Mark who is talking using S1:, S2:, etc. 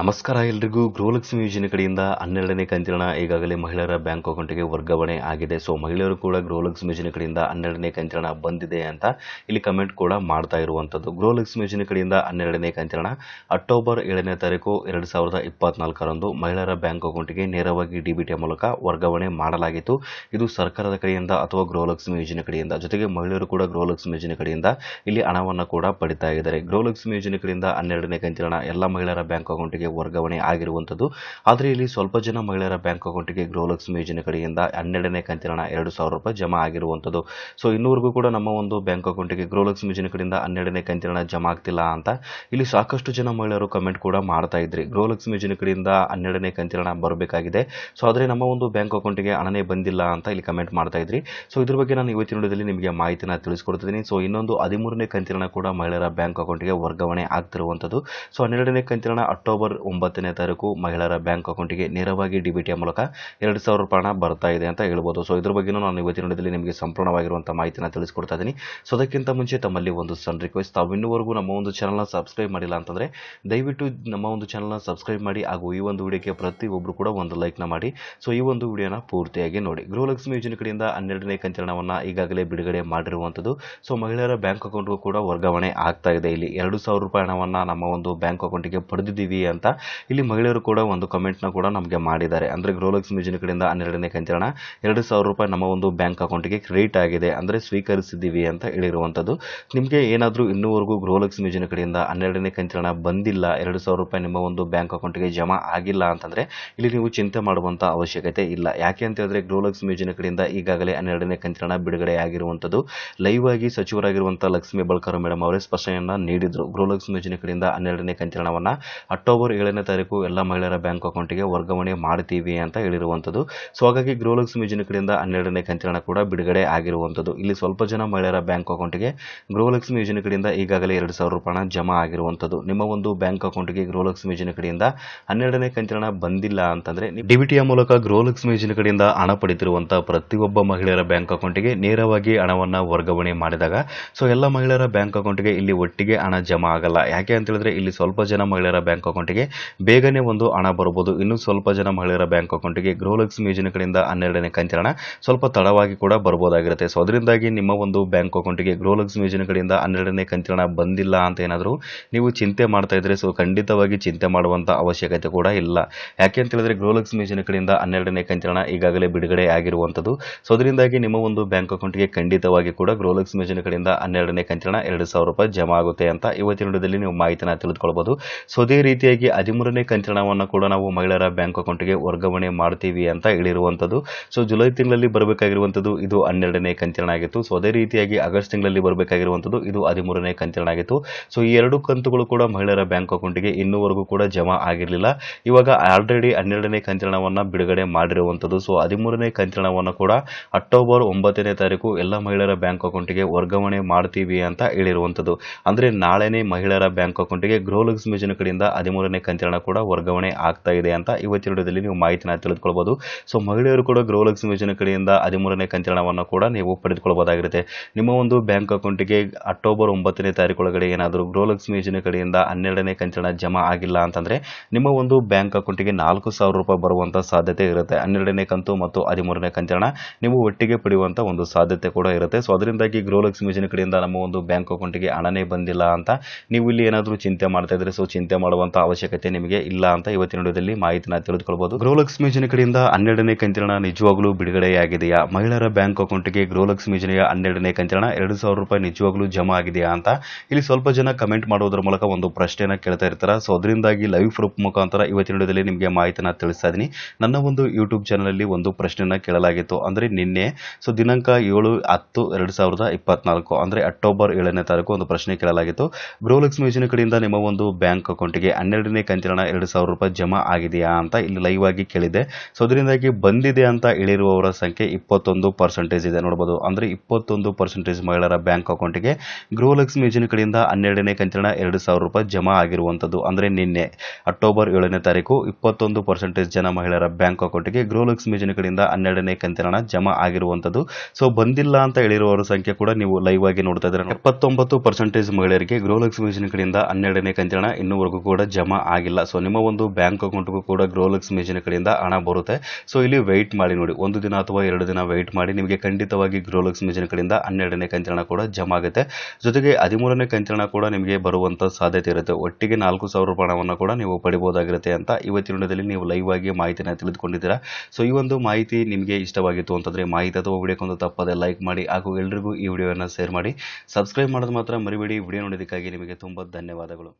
S1: ನಮಸ್ಕಾರ ಎಲ್ರಿಗೂ. ಗೃಹಲಕ್ಷ್ಮಿ ಯೋಜನೆ ಕಡೆಯಿಂದ ಹನ್ನೆರಡನೇ ಕಂತಿನ ಈಗಾಗಲೇ ಮಹಿಳೆಯರ ಬ್ಯಾಂಕ್ ಅಕೌಂಟ್ಗೆ ವರ್ಗಾವಣೆ ಆಗಿದೆ. ಸೊ ಮಹಿಳೆಯರು ಕೂಡ ಗೃಹಲಕ್ಷ್ಮಿ ಯೋಜನೆ ಕಡೆಯಿಂದ ಹನ್ನೆರಡನೇ ಕಂತಿನ ಬಂದಿದೆ ಅಂತ ಇಲ್ಲಿ ಕಮೆಂಟ್ ಕೂಡ ಮಾಡ್ತಾ ಇರುವಂಥದ್ದು ಗೃಹಲಕ್ಷ್ಮಿ ಯೋಜನೆ ಕಡೆಯಿಂದ ಹನ್ನೆರಡನೇ ಕಂತಿನ ಅಕ್ಟೋಬರ್ ಏಳನೇ ತಾರೀಕು ಎರಡು ಸಾವಿರದ ಇಪ್ಪತ್ನಾಲ್ಕರಂದು ಮಹಿಳೆಯರ ಬ್ಯಾಂಕ್ ಅಕೌಂಟ್ಗೆ ನೇರವಾಗಿ ಡಿ ಬಿ ಮೂಲಕ ವರ್ಗಾವಣೆ ಮಾಡಲಾಗಿತ್ತು. ಇದು ಸರ್ಕಾರದ ಕಡೆಯಿಂದ ಅಥವಾ ಗೃಹಲಕ್ಷ್ಮಿ ಯೋಜನೆ ಕಡೆಯಿಂದ, ಜೊತೆಗೆ ಮಹಿಳೆಯರು ಕೂಡ ಗೃಹಲಕ್ಷ್ಮಿ ಯೋಜನೆ ಕಡೆಯಿಂದ ಇಲ್ಲಿ ಹಣವನ್ನು ಕೂಡ ಪಡಿತಾ ಇದ್ದಾರೆ. ಗೃಹಲಕ್ಷ್ಮಿ ಯೋಜನೆ ಕಡೆಯಿಂದ ಹನ್ನೆರಡನೇ ಕಂತಿನ ಎಲ್ಲ ಮಹಿಳೆಯರ ಬ್ಯಾಂಕ್ ಅಕೌಂಟ್ಗೆ ವರ್ಗಾವಣೆ ಆಗಿರುವಂಥದ್ದು. ಆದರೆ ಇಲ್ಲಿ ಸ್ವಲ್ಪ ಜನ ಮಹಿಳೆಯರ ಬ್ಯಾಂಕ್ ಅಕೌಂಟ್ಗೆ ಗೃಹಲಕ್ಷ್ಮಿ ಯೋಜನೆ ಕಡೆಯಿಂದ ಹನ್ನೆರಡನೇ ಕಂತಿನ ಎರಡು ಸಾವಿರ ರೂಪಾಯಿ ಜಮಾ ಆಗಿರುವಂಥದ್ದು. ಸೊ ಇನ್ನೂವರೆಗೂ ಕೂಡ ನಮ್ಮ ಒಂದು ಬ್ಯಾಂಕ್ ಅಕೌಂಟ್ಗೆ ಗೃಹಲಕ್ಷ್ಮಿ ಯೋಜನೆ ಕಡೆಯಿಂದ ಹನ್ನೆರಡನೇ ಕಂತಿನ ಜಮಾ ಆಗ್ತಿಲ್ಲ ಅಂತ ಇಲ್ಲಿ ಸಾಕಷ್ಟು ಜನ ಮಹಿಳೆಯರು ಕಮೆಂಟ್ ಕೂಡ ಮಾಡ್ತಾ ಇದ್ರಿ. ಗೃಹಲಕ್ಷ್ಮಿ ಯೋಜನೆ ಕಡೆಯಿಂದ ಹನ್ನೆರಡನೇ ಕಂತಿನ ಬರಬೇಕಾಗಿದೆ. ಸೊ ಆದರೆ ನಮ್ಮ ಒಂದು ಬ್ಯಾಂಕ್ ಅಕೌಂಟಿಗೆ ಹಣನೇ ಬಂದಿಲ್ಲ ಅಂತ ಇಲ್ಲಿ ಕಮೆಂಟ್ ಮಾಡ್ತಾ ಇದ್ರಿ. ಸೊ ಇದ್ರ ಬಗ್ಗೆ ನಾನು ಇವತ್ತಿನ ವಿಡಿಯೋದಲ್ಲಿ ನಿಮಗೆ ಮಾಹಿತಿನ ತಿಳಿಸ್ಕೊಡ್ತಿದ್ದೀನಿ. ಸೊ ಇನ್ನೊಂದು ಹದಿಮೂರನೇ ಕಂತಿನ ಕೂಡ ಮಹಿಳೆಯರ ಬ್ಯಾಂಕ್ ಅಕೌಂಟ್ಗೆ ವರ್ಗಾವಣೆ ಆಗ್ತಿರುವಂಥದ್ದು. ಸೊ ಹನ್ನೆರಡನೇ ಕಂತಿನ ಅಕ್ಟೋಬರ್ ಒಂಬತ್ತನೇ ತಾರೀಕು ಮಹಿಳೆಯರ ಬ್ಯಾಂಕ್ ಅಕೌಂಟಿಗೆ ನೇರವಾಗಿ ಡಿ ಬಿ ಟಿ ಮೂಲಕ ಎರಡು ಸಾವಿರ ರೂಪಾಯಿ ಬರ್ತಾ ಇದೆ ಅಂತ ಹೇಳ್ಬೋದು. ಸೊ ಇದ್ರ ಬಗ್ಗೆನೂ ನಾನು ಇವತ್ತಿನ ದಿನದಲ್ಲಿ ನಿಮಗೆ ಸಂಪೂರ್ಣವಾಗಿರುವಂಥ ಮಾಹಿತಿನ ತಿಳಿಸ್ಕೊಡ್ತಾ ಇದ್ದೀನಿ ಸೊ ಅದಕ್ಕಿಂತ ಮುಂಚೆ ತಮ್ಮಲ್ಲಿ ಒಂದು ಸಣ್ಣ ರಿಕ್ವೆಸ್ಟ್ ತಾವು ಇನ್ನೂವರೆಗೂ ನಮ್ಮ ಒಂದು ಚಾನಲ್ನ ಸಬ್ಸ್ಕ್ರೈಬ್ ಮಾಡಿಲ್ಲ ಅಂತಂದರೆ ದಯವಿಟ್ಟು ನಮ್ಮ ಒಂದು ಚಾನಲ್ನ ಸಬ್ಸ್ಕ್ರೈಬ್ ಮಾಡಿ, ಹಾಗೂ ಈ ಒಂದು ವಿಡಿಯೋಕ್ಕೆ ಪ್ರತಿಯೊಬ್ಬರು ಕೂಡ ಒಂದು ಲೈಕ್ನ ಮಾಡಿ. ಸೊ ಈ ಒಂದು ವಿಡಿಯೋನ ಪೂರ್ತಿಯಾಗಿ ನೋಡಿ. ಗೃಹಲಕ್ಷ್ಮಿ ಯೋಜನೆ ಕಡೆಯಿಂದ ಹನ್ನೆರಡನೇ ಕಂಚರಣವನ್ನು ಈಗಾಗಲೇ ಬಿಡುಗಡೆ ಮಾಡಿರುವಂಥದ್ದು ಸೊ ಮಹಿಳೆಯರ ಬ್ಯಾಂಕ್ ಅಕೌಂಟ್ಗೂ ಕೂಡ ವರ್ಗಾವಣೆ ಆಗ್ತಾ ಇದೆ. ಇಲ್ಲಿ ಎರಡು ಸಾವಿರ ರೂಪಾಯಿ ಹಣವನ್ನು ನಮ್ಮ ಒಂದು ಬ್ಯಾಂಕ್ ಅಕೌಂಟಿಗೆ ಪಡೆದಿದ್ದೀವಿ ಅಂತ ಇಲ್ಲಿ ಮಹಿಳೆಯರು ಕೂಡ ಒಂದು ಕಮೆಂಟ್ನ ಕೂಡ ನಮಗೆ ಮಾಡಿದ್ದಾರೆ. ಅಂದರೆ ಗ್ರೋಲಕ್ಸ್ ಯೋಜನೆ ಕಡೆಯಿಂದ ಹನ್ನೆರಡನೇ ಕಂತಿನ ಎರಡು ಸಾವಿರ ರೂಪಾಯಿ ನಮ್ಮ ಒಂದು ಬ್ಯಾಂಕ್ ಅಕೌಂಟಿಗೆ ಕ್ರೆಡಿಟ್ ಆಗಿದೆ. ಅಂದರೆ ಸ್ವೀಕರಿಸಿದ್ದೀವಿ ಅಂತ ಹೇಳಿರುವಂಥದ್ದು ನಿಮಗೆ ಏನಾದರೂ ಇನ್ನೂವರೆಗೂ ಗ್ರೋಲಕ್ಸ್ ಯೋಜನೆ ಕಡೆಯಿಂದ ಹನ್ನೆರಡನೇ ಕಂತಿನ ಬಂದಿಲ್ಲ, ಎರಡು ಸಾವಿರ ರೂಪಾಯಿ ನಿಮ್ಮ ಒಂದು ಬ್ಯಾಂಕ್ ಅಕೌಂಟ್ಗೆ ಜಮಾ ಆಗಿಲ್ಲ ಅಂತಂದರೆ ಇಲ್ಲಿ ನೀವು ಚಿಂತೆ ಮಾಡುವಂಥ ಅವಶ್ಯಕತೆ ಇಲ್ಲ. ಯಾಕೆ ಅಂತ ಹೇಳಿದ್ರೆ ಗೃಹಲಕ್ಷ್ಮಿ ಯೋಜನೆ ಕಡೆಯಿಂದ ಈಗಾಗಲೇ ಹನ್ನೆರಡನೇ ಕಂತಿನ ಬಿಡುಗಡೆ ಆಗಿರುವಂಥದ್ದು ಲೈವ್ ಆಗಿ ಸಚಿವರಾಗಿರುವಂಥ ಲಕ್ಷ್ಮೀ ಬಳ್ಕರ್ ಮೇಡಮ್ ಅವರೇ ಸ್ಪಷ್ಟನೆಯನ್ನು ನೀಡಿದರು. ಗ್ರೋಲಕ್ಸ್ ಯೋಜನೆ ಕಡೆಯಿಂದ ಹನ್ನೆರಡನೇ ಕಂತಿನವನ್ನು ಅಕ್ಟೋಬರ್ ಏಳನೇ ತಾರೀಕು ಎಲ್ಲ ಮಹಿಳೆಯರ ಬ್ಯಾಂಕ್ ಅಕೌಂಟಿಗೆ ವರ್ಗಾವಣೆ ಮಾಡ್ತೀವಿ ಅಂತ ಹೇಳಿರುವಂಥದ್ದು. ಸೊ, ಹಾಗಾಗಿ ಗೃಹಲಕ್ಷ್ಮಿ ಯೋಜನೆ ಕಡೆಯಿಂದ ಹನ್ನೆರಡನೇ ಕಂತಿನ ಕೂಡ ಬಿಡುಗಡೆ ಆಗಿರುವಂಥದ್ದು. ಇಲ್ಲಿ ಸ್ವಲ್ಪ ಜನ ಮಹಿಳೆಯರ ಬ್ಯಾಂಕ್ ಅಕೌಂಟ್ಗೆ ಗೃಹಲಕ್ಷ್ಮಿ ಯೋಜನೆ ಕಡೆಯಿಂದ ಈಗಾಗಲೇ ಎರಡು ಸಾವಿರ ರೂಪಾಯಿ ಹಣ ಜಮಾ ಆಗಿರುವಂಥದ್ದು. ನಿಮ್ಮ ಒಂದು ಬ್ಯಾಂಕ್ ಅಕೌಂಟ್ಗೆ ಗೃಹಲಕ್ಷ್ಮಿ ಯೋಜನೆ ಕಡೆಯಿಂದ ಹನ್ನೆರಡನೇ ಕಂತಿನ ಬಂದಿಲ್ಲ ಅಂತಂದ್ರೆ ಡಿಬಿಟಿಯ ಮೂಲಕ ಗೃಹಲಕ್ಷ್ಮಿ ಯೋಜನೆ ಕಡೆಯಿಂದ ಹಣ ಪಡೆದಿರುವಂತಹ ಪ್ರತಿಯೊಬ್ಬ ಮಹಿಳೆಯರ ಬ್ಯಾಂಕ್ ಅಕೌಂಟಿಗೆ ನೇರವಾಗಿ ಹಣವನ್ನು ವರ್ಗಾವಣೆ ಮಾಡಿದಾಗ, ಸೊ, ಎಲ್ಲ ಮಹಿಳೆಯರ ಬ್ಯಾಂಕ್ ಅಕೌಂಟ್ಗೆ ಇಲ್ಲಿ ಒಟ್ಟಿಗೆ ಹಣ ಜಮಾ ಆಗಲ್ಲ. ಯಾಕೆ ಅಂತ ಹೇಳಿದ್ರೆ ಇಲ್ಲಿ ಸ್ವಲ್ಪ ಜನ ಮಹಿಳೆಯರ ಬ್ಯಾಂಕ್ ಅಕೌಂಟ್ಗೆ ಬೇಗನೆ ಒಂದು ಹಣ ಬರ್ಬೋದು. ಇನ್ನು ಸ್ವಲ್ಪ ಜನ ಮಹಿಳೆಯರ ಬ್ಯಾಂಕ್ ಅಕೌಂಟ್ಗೆ ಗೃಹಲಕ್ಷ್ಮಿ ಯೋಜನೆ ಕಡೆಯಿಂದ ಹನ್ನೆರಡನೇ ಕಂತಿನ ಸ್ವಲ್ಪ ತಡವಾಗಿ ಕೂಡ ಬರಬಹುದಾಗಿರುತ್ತೆ ಸೊ ಅದರಿಂದಾಗಿ ನಿಮ್ಮ ಒಂದು ಬ್ಯಾಂಕ್ ಅಕೌಂಟ್ಗೆ ಗೃಹಲಕ್ಷ್ಮಿ ಯೋಜನೆ ಕಡೆಯಿಂದ ಹನ್ನೆರಡನೇ ಕಂತಿನ ಬಂದಿಲ್ಲ ಅಂತ ಏನಾದರೂ ನೀವು ಚಿಂತೆ ಮಾಡ್ತಾ ಇದ್ರೆ ಸೊ ಖಂಡಿತವಾಗಿ ಚಿಂತೆ ಮಾಡುವಂಥ ಅವಶ್ಯಕತೆ ಕೂಡ ಇಲ್ಲ. ಯಾಕೆ ಅಂತ ಹೇಳಿದ್ರೆ ಗೃಹಲಕ್ಷ್ಮಿ ಯೋಜನೆ ಕಡೆಯಿಂದ ಹನ್ನೆರಡನೇ ಕಂತಿನ ಈಗಾಗಲೇ ಬಿಡುಗಡೆ ಆಗಿರುವಂಥದ್ದು. ಸೊ ಅದರಿಂದಾಗಿ ನಿಮ್ಮ ಒಂದು ಬ್ಯಾಂಕ್ ಅಕೌಂಟ್ಗೆ ಖಂಡಿತವಾಗಿ ಕೂಡ ಗೃಹಲಕ್ಷ್ಮಿ ಯೋಜನೆ ಕಡೆಯಿಂದ ಹನ್ನೆರಡನೇ ಕಂತಿನ ಎರಡು ಸಾವಿರ ರೂಪಾಯಿ ಜಮಾ ಆಗುತ್ತೆ ಅಂತ ಇವತ್ತಿನ ವಿಡಿಯೋದಲ್ಲಿ ನೀವು ಮಾಹಿತಿನ ತಿಳಿದುಕೊಳ್ಬಹುದು ಸೊ ಅದೇ ರೀತಿಯಾಗಿ ಹದಿಮೂರನೇ ಕಂತಿನ ಕೂಡ ನಾವು ಮಹಿಳೆಯರ ಬ್ಯಾಂಕ್ ಅಕೌಂಟ್ಗೆ ವರ್ಗಾವಣೆ ಮಾಡ್ತೀವಿ ಅಂತ ಹೇಳಿರುವಂಥದ್ದು. ಸೊ ಜುಲೈ ತಿಂಗಳಲ್ಲಿ ಬರಬೇಕಾಗಿರುವಂಥದ್ದು ಇದು ಹನ್ನೆರಡನೇ ಕಂತಿನ ಆಗಿತ್ತು. ಸೊ ಅದೇ ರೀತಿಯಾಗಿ ಆಗಸ್ಟ್ ತಿಂಗಳಲ್ಲಿ ಬರಬೇಕಾಗಿರುವಂಥದ್ದು ಇದು ಹದಿಮೂರನೇ ಕಂತಿನ ಆಗಿತ್ತು. ಸೊ ಈ ಎರಡು ಕಂತುಗಳು ಕೂಡ ಮಹಿಳೆಯರ ಬ್ಯಾಂಕ್ ಅಕೌಂಟ್ಗೆ ಇನ್ನೂವರೆಗೂ ಕೂಡ ಜಮಾ ಆಗಿರಲಿಲ್ಲ. ಇವಾಗ ಆಲ್ರೆಡಿ ಹನ್ನೆರಡನೇ ಕಂತಿನವನ್ನು ಬಿಡುಗಡೆ ಮಾಡಿರುವಂಥದ್ದು. ಸೊ ಹದಿಮೂರನೇ ಕಂತಿನವನ್ನು ಕೂಡ ಅಕ್ಟೋಬರ್ ಒಂಬತ್ತನೇ ತಾರೀಕು ಎಲ್ಲ ಮಹಿಳೆಯರ ಬ್ಯಾಂಕ್ ಅಕೌಂಟ್ಗೆ ವರ್ಗಾವಣೆ ಮಾಡ್ತೀವಿ ಅಂತ ಹೇಳಿರುವಂಥದ್ದು. ಅಂದರೆ ನಾಳೆನೇ ಮಹಿಳೆಯರ ಬ್ಯಾಂಕ್ ಅಕೌಂಟ್ಗೆ ಗೃಹಲಕ್ಷ್ಮಿ ಯೋಜನೆ ಕಡೆಯಿಂದ ಹದಿಮೂರನೇ ಕಂತಿನ ಕೂಡ ವರ್ಗಾವಣೆ ಆಗ್ತಾ ಇದೆ ಅಂತ ಇವತ್ತಿನ ವಿಡಿಯೋದಲ್ಲಿ ನೀವು ಮಾಹಿತಿನ ತಿಳಿದುಕೊಳ್ಬೋದು. ಸೊ ಮಹಿಳೆಯರು ಕೂಡ ಗೃಹಲಕ್ಷ್ಮಿ ಯೋಜನೆ ಕಡೆಯಿಂದ ಹದಿಮೂರನೇ ಕಂತಿನವನ್ನು ಕೂಡ ನೀವು ಪಡೆದುಕೊಳ್ಬೋದಾಗಿರುತ್ತೆ ನಿಮ್ಮ ಒಂದು ಬ್ಯಾಂಕ್ ಅಕೌಂಟಿಗೆ ಅಕ್ಟೋಬರ್ ಒಂಬತ್ತನೇ ತಾರೀಕೊಳಗಡೆ ಏನಾದರೂ ಗೃಹಲಕ್ಷ್ಮಿ ಯೋಜನೆ ಕಡೆಯಿಂದ ಹನ್ನೆರಡನೇ ಕಂತಿನ ಜಮಾ ಆಗಿಲ್ಲ ಅಂತಂದ್ರೆ ನಿಮ್ಮ ಒಂದು ಬ್ಯಾಂಕ್ ಅಕೌಂಟಿಗೆ ನಾಲ್ಕು ಸಾವಿರ ರೂಪಾಯಿ ಬರುವಂತಹ ಸಾಧ್ಯತೆ ಇರುತ್ತೆ. ಹನ್ನೆರಡನೇ ಕಂತು ಮತ್ತು ಹದಿಮೂರನೇ ಕಂತಿನ ನೀವು ಒಟ್ಟಿಗೆ ಪಡೆಯುವಂಥ ಒಂದು ಸಾಧ್ಯತೆ ಕೂಡ ಇರುತ್ತೆ. ಸೊ ಅದರಿಂದಾಗಿ ಗೃಹಲಕ್ಷ್ಮಿ ಯೋಜನೆ ಕಡೆಯಿಂದ ನಮ್ಮ ಒಂದು ಬ್ಯಾಂಕ್ ಅಕೌಂಟಿಗೆ ಹಣನೇ ಬಂದಿಲ್ಲ ಅಂತ ನೀವು ಇಲ್ಲಿ ಏನಾದರೂ ಚಿಂತೆ ಮಾಡ್ತಾ ಇದ್ರೆ ಸೊ ಚಿಂತೆ ಮಾಡುವಂಥ ಅವಶ್ಯಕತೆ ನಿಮಗೆ ಇಲ್ಲ ಅಂತ ಇವತ್ತಿನ ವಿಡಿಯೋದಲ್ಲಿ ಮಾಹಿತಿನ ತಿಳಿದುಕೊಳ್ಬೋದು. ಗೃಹಲಕ್ಷ್ಮಿ ಯೋಜನೆ ಕಡೆಯಿಂದ ಹನ್ನೆರಡನೇ ಕಂತಿನ ನಿಜವಾಗ್ಲೂ ಬಿಡುಗಡೆಯಾಗಿದೆಯಾ? ಮಹಿಳೆಯರ ಬ್ಯಾಂಕ್ ಅಕೌಂಟ್ಗೆ ಗೃಹಲಕ್ಷ್ಮಿ ಯೋಜನೆಯ ಹನ್ನೆರಡನೇ ಕಂತಿನ ಎರಡು ಸಾವಿರ ರೂಪಾಯಿ ನಿಜವಾಗ್ಲೂ ಜಮಾ ಆಗಿದೆಯಾ ಅಂತ ಇಲ್ಲಿ ಸ್ವಲ್ಪ ಜನ ಕಮೆಂಟ್ ಮಾಡೋದ್ರ ಮೂಲಕ ಒಂದು ಪ್ರಶ್ನೆಯನ್ನು ಕೇಳ್ತಾ ಇರ್ತಾರೆ. ಸೊ ಅದರಿಂದಾಗಿ ಲೈವ್ ಪ್ರೂಫ್ ಮುಖಾಂತರ ಇವತ್ತಿನ ವಿಡಿಯೋದಲ್ಲಿ ನಿಮಗೆ ಮಾಹಿತಿನ ತಿಳಿಸ್ತಾ ಇದ್ದೀನಿ. ನನ್ನ ಒಂದು ಯೂಟ್ಯೂಬ್ ಚಾನಲಲ್ಲಿ ಒಂದು ಪ್ರಶ್ನೆನ ಕೇಳಲಾಗಿತ್ತು. ಅಂದ್ರೆ ನಿನ್ನೆ ಸೊ ದಿನಾಂಕ ಏಳು ಹತ್ತು ಎರಡು ಸಾವಿರದ ಇಪ್ಪತ್ನಾಲ್ಕು, ಅಂದರೆ ಅಕ್ಟೋಬರ್ ಏಳನೇ ತಾರೀಕು ಒಂದು ಪ್ರಶ್ನೆ ಕೇಳಲಾಗಿತ್ತು. ಗೃಹಲಕ್ಷ್ಮಿ ಯೋಜನೆ ಕಡೆಯಿಂದ ನಿಮ್ಮ ಒಂದು ಬ್ಯಾಂಕ್ ಅಕೌಂಟ್ಗೆ ಹನ್ನೆರಡನೇ ಕಂತಿನ ಎರಡು ಸಾವಿರ ರೂಪಾಯಿ ಜಮಾ ಆಗಿದೆಯಾ ಅಂತ ಇಲ್ಲಿ ಲೈವ್ ಆಗಿ ಕೇಳಿದೆ. ಸೊ ಅದರಿಂದಾಗಿ ಬಂದಿದೆ ಅಂತ ಹೇಳಿರುವವರ ಸಂಖ್ಯೆ ಇಪ್ಪತ್ತೊಂದು ಪರ್ಸೆಂಟೇಜ್ ಇದೆ. ನೋಡಬಹುದು ಅಂದ್ರೆ ಇಪ್ಪತ್ತೊಂದು ಪರ್ಸೆಂಟೇಜ್ ಮಹಿಳೆಯರ ಬ್ಯಾಂಕ್ ಅಕೌಂಟ್ಗೆ ಗೃಹಲಕ್ಷ್ಮಿ ಯೋಜನೆ ಕಡೆಯಿಂದ ಹನ್ನೆರಡನೇ ಕಂತಿನ ಎರಡು ಸಾವಿರ ರೂಪಾಯಿ ಜಮಾ ಆಗಿರುವಂತದ್ದು. ಅಂದ್ರೆ ನಿನ್ನೆ ಅಕ್ಟೋಬರ್ ಏಳನೇ ತಾರೀಕು ಇಪ್ಪತ್ತೊಂದು ಪರ್ಸೆಂಟೇಜ್ ಜನ ಮಹಿಳೆಯರ ಬ್ಯಾಂಕ್ ಅಕೌಂಟ್ಗೆ ಗೃಹಲಕ್ಷ್ಮಿ ಯೋಜನೆ ಕಡೆಯಿಂದ ಹನ್ನೆರಡನೇ ಕಂತಿನ ಜಮಾ ಆಗಿರುವಂತದ್ದು. ಸೊ ಬಂದಿಲ್ಲ ಅಂತ ಹೇಳಿರುವವರ ಸಂಖ್ಯೆ ಕೂಡ ನೀವು ಲೈವ್ ಆಗಿ ನೋಡ್ತಾ ಇದ್ರೆ ಎಪ್ಪತ್ತೊಂಬತ್ತು ಪರ್ಸೆಂಟೇಜ್ ಮಹಿಳೆಯರಿಗೆ ಗೃಹಲಕ್ಷ್ಮಿ ಯೋಜನೆ ಕಡೆಯಿಂದ ಹನ್ನೆರಡನೇ ಕಂತಿನ ಇನ್ನೂವರೆಗೂ ಕೂಡ ಜಮಾ ಆಗಿಲ್ಲ. ಸೊ ನಿಮ್ಮ ಒಂದು ಬ್ಯಾಂಕ್ ಅಕೌಂಟ್ಗೂ ಕೂಡ ಗ್ರೋಲಕ್ಸ್ ಮೆಷಿನ್ ಕಡೆಯಿಂದ ಹಣ ಬರುತ್ತೆ. ಸೊ ಇಲ್ಲಿ ವೆಯ್ಟ್ ಮಾಡಿ ನೋಡಿ. ಒಂದು ದಿನ ಅಥವಾ ಎರಡು ದಿನ ವೆಯ್ಟ್ ಮಾಡಿ ನಿಮಗೆ ಖಂಡಿತವಾಗಿ ಗ್ರೋಲಕ್ಸ್ ಮೆಷಿನ್ ಕಡೆಯಿಂದ ಹನ್ನೆರಡನೇ ಕಂತಿನ ಕೂಡ ಜಮಾ ಆಗುತ್ತೆ. ಜೊತೆಗೆ ಹದಿಮೂರನೇ ಕಂತಿನ ಕೂಡ ನಿಮಗೆ ಬರುವಂಥ ಸಾಧ್ಯತೆ ಇರುತ್ತೆ. ಒಟ್ಟಿಗೆ ನಾಲ್ಕು ಸಾವಿರ ರೂಪಾಯಿ ಹಣವನ್ನು ಕೂಡ ನೀವು ಪಡಿಬೋದಾಗಿರುತ್ತೆ ಅಂತ ಇವತ್ತಿನ ವಿಡಿಯೋದಲ್ಲಿ ನೀವು ಲೈವ್ ಆಗಿ ಮಾಹಿತಿನ ತಿಳಿದುಕೊಂಡಿದ್ದೀರಾ. ಸೊ ಈ ಒಂದು ಮಾಹಿತಿ ನಿಮಗೆ ಇಷ್ಟವಾಗಿತ್ತು ಅಂತಂದರೆ ಮಾಹಿತಿ ಅಥವಾ ವಿಡಿಯೋಕ್ಕೊಂದು ತಪ್ಪದೆ ಲೈಕ್ ಮಾಡಿ ಹಾಗೂ ಎಲ್ರಿಗೂ ಈ ವಿಡಿಯೋವನ್ನು ಶೇರ್ ಮಾಡಿ. ಸಬ್ಸ್ಕ್ರೈಬ್ ಮಾಡೋದು ಮಾತ್ರ ಮರಿಬೇಡಿ. ವಿಡಿಯೋ ನೋಡೋದಕ್ಕಾಗಿ ನಿಮಗೆ ತುಂಬ ಧನ್ಯವಾದಗಳು.